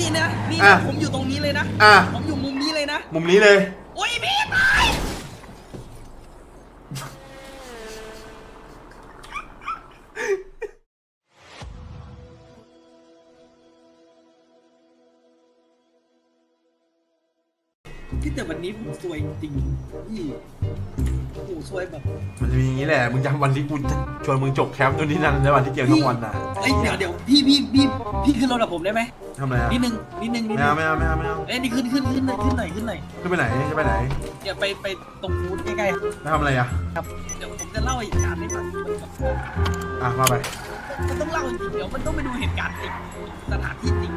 นี่นะนี่อะนะผมอยู่ตรงนี้เลยนะอะ ผมอยู่มุมนี้เลยนะมุมนี้เลย โอ้ยพี่ตายที่แต่วันนี้ผมซวยจริงพี่โอ้โหซวยแบบมันจะมีอย่างนี้แหละ มึงจำวันที่กูชวนมึงจบแคมป์ตัวนี้นั่นในวันที่เกมทั้งวันน่ะเอ้ยเดี๋ยวเดี๋ยวพี่พี่พี่พี่ขึ้นรถกับผมได้ไหมทำไรอะนิดนึงนิดนึงนิดไม่นึเอางไม่เอาไม่เอาไม่เอาเอ้ยนี่ขึ้นขึ้นขึ้นหน่อยขึ้นหน่อยขึ้นหน่อยขึ้นไปไหนจะไปไหนเดี๋ยวไปไปตรงฟูดใกล้ๆครับจะทำอะไรอะครับเดี๋ยวผมจะเล่าเหตุการณ์ให้ฟังมันแบบอะมาไปมันต้องเล่าจริงๆเดี๋ยวมันต้องไปดูเหตุการณ์จริงสถานที่จริง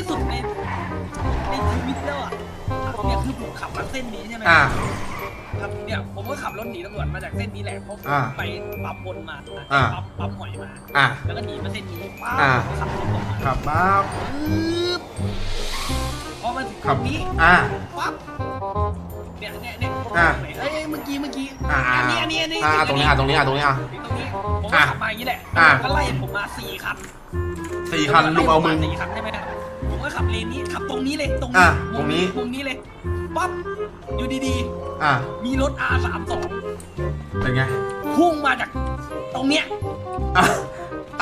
ที่สุดในในชีวิตแล้วอะเนี่ยคือผมขับมาเส้นนี้ใช่ไหมอะครับเนี่ยผมก็ขับรถหนีตำรวจมาจากเส้นนี้แหละเพราะผมอ่าไปปั๊มบนมาอ่าปั๊มปั๊มหอยมา อะแล้วก็หนีมาเส้นนี้ปั๊บอ่าขับรถลงมาขับปั๊บปึ๊บพอมาถึงตขัรบงนี้อะปั๊บเนี่ยเนี่ยเนี่ยอ่า เอ้ยเมื่อกี้เมื่อกี้อะอะอันนี้อันนี้อันนี้อะตรงนี้อะตรงนี้อะตรงนี้อะตรงนี้ผมก็อะขับมาอย่างนี้แหละอะก็ไล่ผมมาสี่คันสี่คันลุงเอามึง สี่คันใช่ไหมผมก็ ขับเลนนี้ขับตรงนี้เลยตรงอะมุมตรงนี้มุมนี้เลยปั๊บอยู่ดีอะๆ มีรถ R 3 2 เป็นไงพุ่งมาจากตรงเนี้ยอะ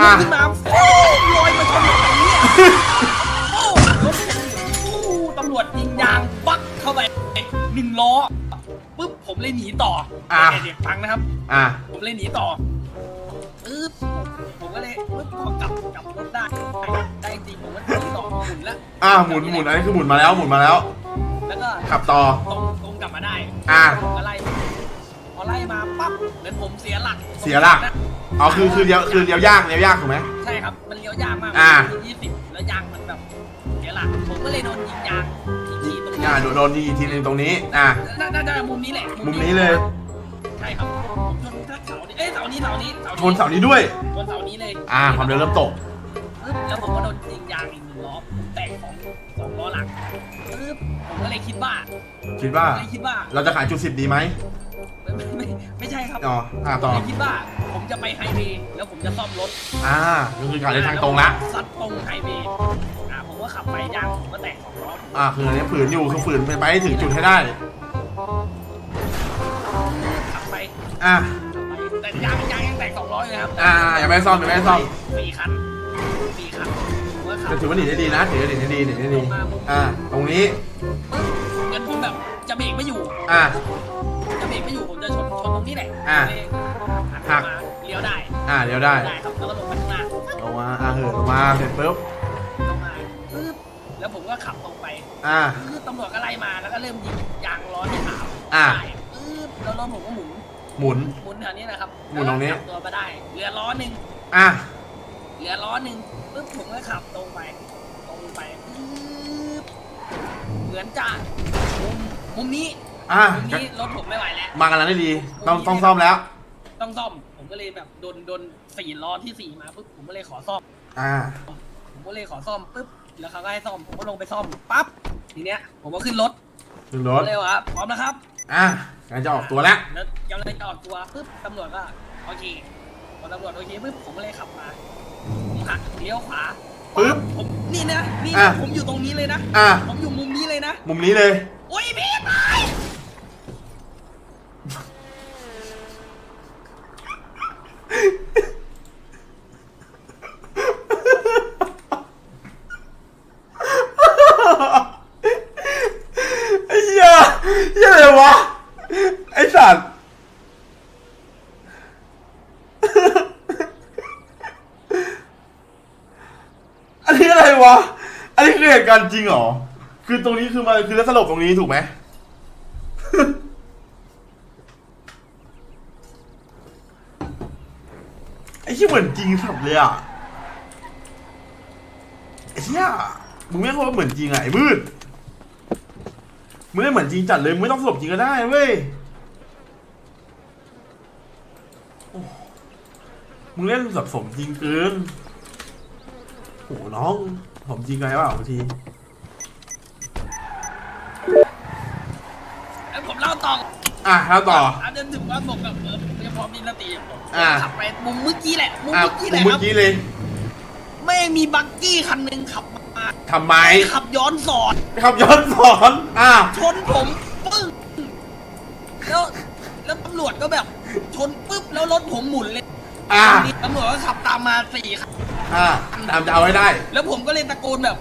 อะขึ้นมาโอ้ลอยมาชนตรงนี้โอ้รถผมโอ้ตำรวจยิงยางปักเข้าไปหนึ่งล้อปุ๊บผมเลยหนีต่ออะ เดี๋ยวฟังนะครับ อะผมเลยหนีต่อปึ๊บผมก็เลยปึ๊บพอกลับกลับ อะหมุนหมุนอันนี้คือหมุนมาแล้วหมุนมาแล้ว แล้วก็ขับต่อ ตรงตรงกลับมาได้อะ ผมก็ไล่มาพอไล่มาปั๊บเหมือนผมเสียหลักเสียหลักอ๋อคือคือเลี้ยวคือเลี้ยวยากเลี้ยวยากถูกไหม ใช่ครับ มันเลี้ยวยากมากอ่า ยี่สิบแล้วยางมันแบบเสียหลัก ผมก็เลยโดนยิงยางอีกทีตรงนี้อะโดนโดนยิงอีกทีหนึงตรงนี้ อะ น่าน่าจะมุมนี้แหละมุมนี้เลย ใช่ครับผมชนทักเสานี้เอ้ยเสานี้เสานี้ชนเสานี้ด้วย ชนเสานี้เลยอะความเร็วเริ่มตก ปึ๊บแล้วผมก็โดนยิงยางอีกหนึ่งล้อผมแตกสองสองล้อหลังปึ๊บผมก็เลยคิดว่าคิดว่าเลยคิดว่าเราจะขายจุดสิบดีไหมไม่ไม่ไม่ไม่ใช่ครับอ๋ออะผมต่อเลยคิดว่า ผมจะไปไฮเวย์แล้วผมจะซ่อมรถอ่าก็คือการเดินทางตรงละ ซัดตรงไฮเวย์อ่าผมก็ขับไปยางผมก็แตกสองล้ออ่าคืออันนี้ฝืนอยู่คือฝืนไปไปให้ถึงจุดให้ได้ ขับไปอะขับไปแต่ยางยางยังแตกสองร้อยเลยครับอ่ายังไม่ซ่อมยังไม่ซ่อม สี่คันสี่คันผมก็ขับ แต่ถือว่าหนีได้ดีนะถือว่าหนีได้ดีหนีได้ดีอ่าตรงนี้เงินผมแบบจะเบรกไม่อยู่อ่า จะเบรกไม่อยู่ผมจะชนชนตรงนี้แหละอะเลยหัหัก กมาเลี้ยวได้อ่าเดี๋ยวได้ได้ครับแล้วก็ลงไปข้างล่างลงมาอ่าเหินลงมาเสร็จปุ๊บลงมาปึ๊บแล้วผมก็ขับตรงไปอ่า คือตำรวจก็ไล่มาแล้วก็เริ่มยิงยางล้อที่ขาวอะใช่ปึ๊บแล้วรถผมก็หมุนหมุน หมุนแถวนี้นะครับหมุนตรงนี้ แล้วก็ขับตัวมาได้เหลือล้อหนึ่งอะ เหลือล้อหนึ่งปึ๊บผมก็ขับตรงไป ตรงไปปึ๊บเหมือนจะมุมมุมนี้อะมุมนี้รถผมไม่ไหวแล้ว มากันแล้วได้ดีต้องต้องซ่อมแล้ว ต้องซ่อม ผมก็เลยแบบโดนโดนสี่ล้อที่สี่มาปุ๊บผมก็เลยขอซ่อม อ่า ผมก็เลยขอซ่อมปุ๊บแล้วเขาก็ให้ซ่อมผมก็ลงไปซ่อมปั๊บทีเนี้ย ผมก็ขึ้นรถขึ้นรถก็เลยว่าพร้อมนะครับ อะงั้นจะออกตัวแล้วแล้วกำลังจะออกตัวปุ๊บตำรวจก็โอเคพอ ตำรวจโอเคปุ๊บผมก็เลยขับมาผมหักเลี้ยวขวาปึ๊บ ผมนี่นะนี่อะนะผมอยู่ตรงนี้เลยนะ อะ ผมอยู่มุมนี้เลยนะ มุมนี้เลย โอ้ยพี่ตาย ไอ้เหี้ยเหี้ยอะไรวะ ไอ้สัตว์ อันนี้อะไรวะ อันนี้คือ เหตุการณ์จริงเหรอ คือตรงนี้คือมาคือแล้วสลบตรงนี้ถูกไหม ไอ้ที่เหมือนจริงสับเลยอะ ไอ้เหี้ยมึงไม่รู้ว่าเหมือนจริงอะไอ้มืดมึงเล่นเหมือนจริงจัดเลยมึงไม่ต้องสลบจริงก็ได้เว้ยมึงเล่นแบบสมจริงเกิน โหน้องสมจริงไงวะบางที แล้วผมเล่าต่ออะแล้วต่ออันนั้นถึงว่าผมกับเออยังพอมีสติผมอ่า ขับไปมุมเมื่อกี้แหละมุมอะเมื่อกี้แหกูละเมื่คอรับกี้เลยไม่มีบักกี้คันหนึ่งขับมาทำไมขับย้อนสอนขับย้อนสอนอะชนผมปึ้งแล้วแล้วตำรวจก็แบบชนปุ๊บแล้วรถผมหมุนเลยอะตำรวจก็ขับตามมา สี่คันอะตามจะเอาให้ได้ แล้วผมก็เลยตะโกนแบบ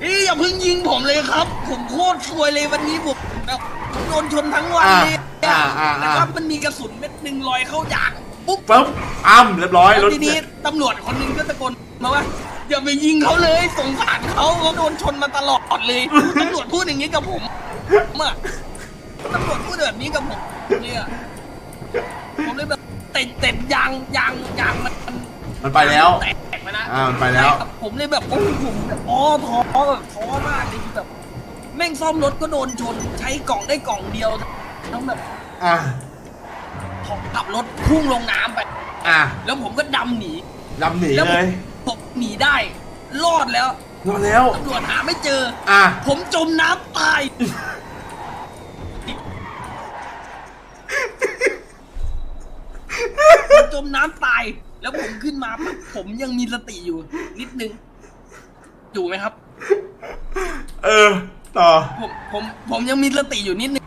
เอ้ยอย่าเพิ่งยิงผมเลยครับ ผมโคตรซวยเลยวันนี้ผมแบบโดนชนทั้งวันเลยอ่าอ่าอ่า แล้วก็มันมีกระสุนเม็ดหนึ่งลอยเข้ายางปุ๊บปุ๊บอ้ำเรียบร้อยแล้รวถทีนี้ตำรวจคนหนึงก็ตะโกนมาว่าอย่าไปยิงเขาเลยสงสารเขาเขาโดนชนมาตลอดเลยตำรวจพูดอย่างนี้กับผมผมอะตำรวจพูดแบบนี้กับผมเนี่ยผมเลยแบบเต็ดเต็ดยางยางยางมันมัน ไปแล้ว แตกไปนะอ่ามันไปแล้วใช่ครับผมเลยแบบโอ้ยผมแบบอ๋อท้อแบบท้อมากเลยคือแบบ แม่งซ่อมรถก็โดนชน ใช้กล่องได้กล่องเดียวต้องแบบอะขับรถพุ่งลงน้ำไป อะแล้วผมก็ดำหนีดำหนีแล้วเลยผมหนีได้ รอดแล้วรอดแล้ว ตำรวจหาไม่เจอ อะ ผมจมน้ำตาย ผมจมน้ำตาย แล้วผมขึ้นมาปุ๊บผมยังมีสติอยู่ นิดนึง อยู่ไหมครับ เออ ต่อ ผมผมผมยังมีสติอยู่นิดนึง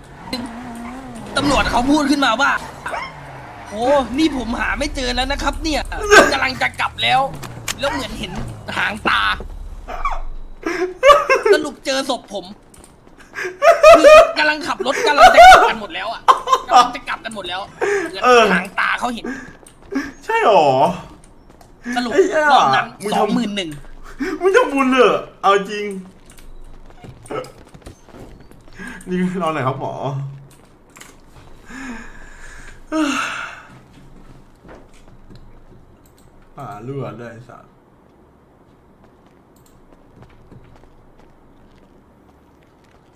ตำรวจเขาพูดขึ้นมาว่า โอ้นี่ผมหาไม่เจอแล้วนะครับ เนี่ยกำลังจะกลับแล้ว แล้วเหมือนเห็นหางตา สรุปเจอศพผมคือกำลังขับรถกำลังจะกลับกันหมดแล้วอะกำลังจะกลับกันหมดแล้วเหมือนเออ หางตาเขาเห็น ใช่หรอ สรุปไอ้เหี้ยรอบนั้นมึงสทำองหมื่นหนึ่งไม่ต้องบุญเลยเหรอเอาจริง นี่นอนไหนครับหมออ่าเลือดเลยสัตว์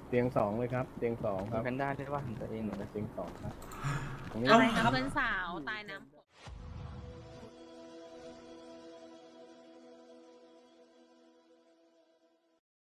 เตียงสองเลยครับ เตียงสองครับแพนด้าได้ว่าของตัวเองเหมือนกันเตียงสองครับตรงนี้เอ้าอะไรนะเพื่อนสาวตายน้ำฝน